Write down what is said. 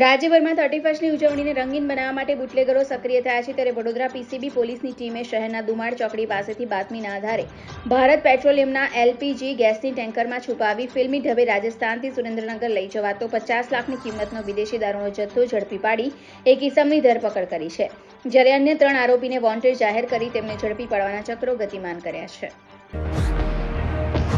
રાજ્યભરમાં થર્ટી ફર્સ્ટની ઉજવણીને રંગીન બનાવવા માટે બુટલેગરો સક્રિય થયા છે ત્યારે વડોદરા પીસીબી પોલીસની ટીમે શહેરના દુમાળ ચોકડી પાસેથી બાતમીના આધારે ભારત પેટ્રોલિયમના એલપીજી ગેસની ટેન્કરમાં છુપાવી ફિલ્મી ઢબે રાજસ્થાનથી સુરેન્દ્રનગર લઈ જવાતો પચાસ લાખની કિંમતનો વિદેશી દારૂનો જથ્થો ઝડપી પાડી એક ઇસમની ધરપકડ કરી છે. જ્યારે અન્ય ત્રણ આરોપીને વોન્ટેડ જાહેર કરી, તેમને ઝડપી પાડવાના ચક્રો ગતિમાન કર્યા છે.